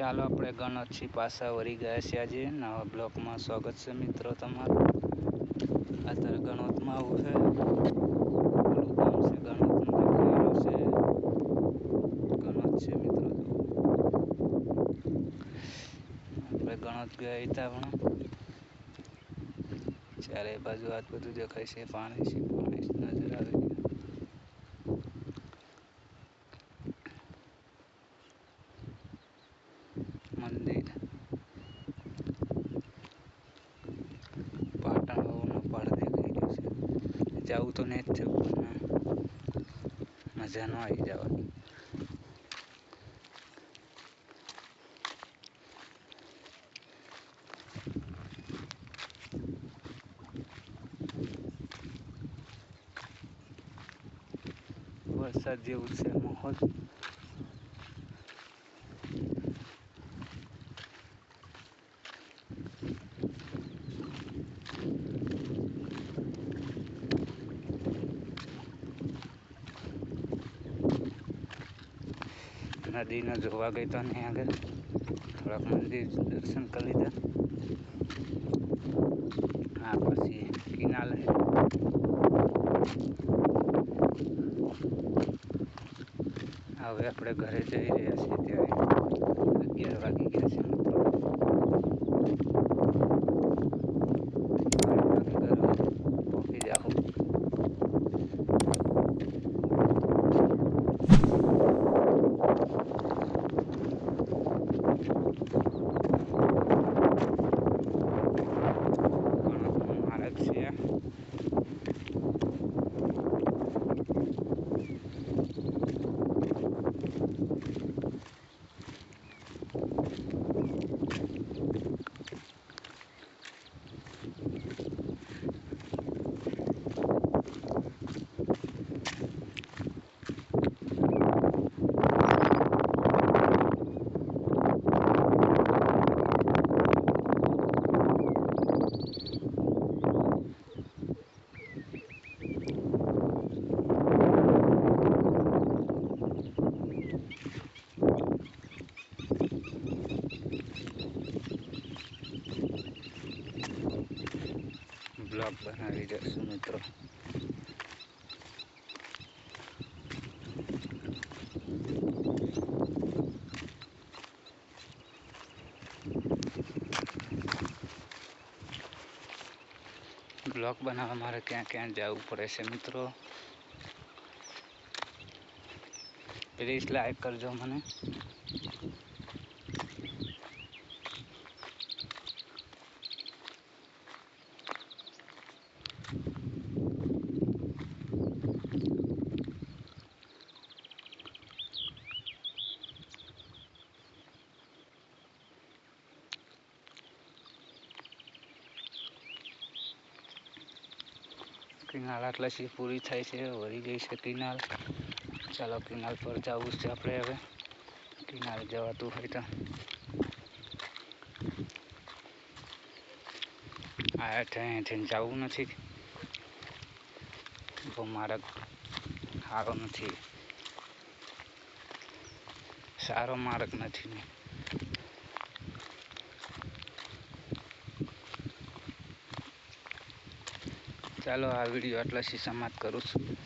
ચાલો આપણે ગણોતથી પાછા વળી ગયા છે આજે. નવા બ્લોકમાં સ્વાગત છે મિત્રો તમારું. અત્યારે ગણોતમાં આવું છે. ગામ છે છે. ગણોત છે આપણે ગણોત ગયા હતા પણ ચારે બાજુ આ બધું દેખાય છે. પાણી છે, પાણી નજર આવે છે મંદિર પાટણ બાબુનો પહાડ દેખાઈ રહ્યો છે જવું તો નહીં જ જવું મજા ન આવી જવાની. વરસાદ જેવું છે માહોલ. નદીને જોવા ગઈ તો નહીં આગળ થોડાક મંદિર દર્શન કરી લીધા. હા, પછી કિનાલ. હવે આપણે ઘરે જઈ રહ્યા છીએ ત્યારે અગિયાર વાગી ગયા છે મિત્રો હવે ઘરે પહોંચી જાઉં ઘણો માર્ગ છે બ્લોગ બનાવી દઈશું મિત્રો બ્લોક બનાવવા મારે ક્યાં ક્યાં જવું પડે છે, મિત્રો? પ્લીઝ લાઈક કરજો મને. કિનાલ આટલાથી પૂરી થાય છે, વળી ગઈ છે કિનાલ. ચાલો કિનાલ પર જવું છે આપણે હવે. કિનાલ જવાતું હોય તો. આ અહીંથી જવું નથી. બહુ માર્ગ સારો નથી. સારો માર્ગ નથી ને. ચાલો આ વીડિયો આટલાથી સમાપ્ત કરું છું.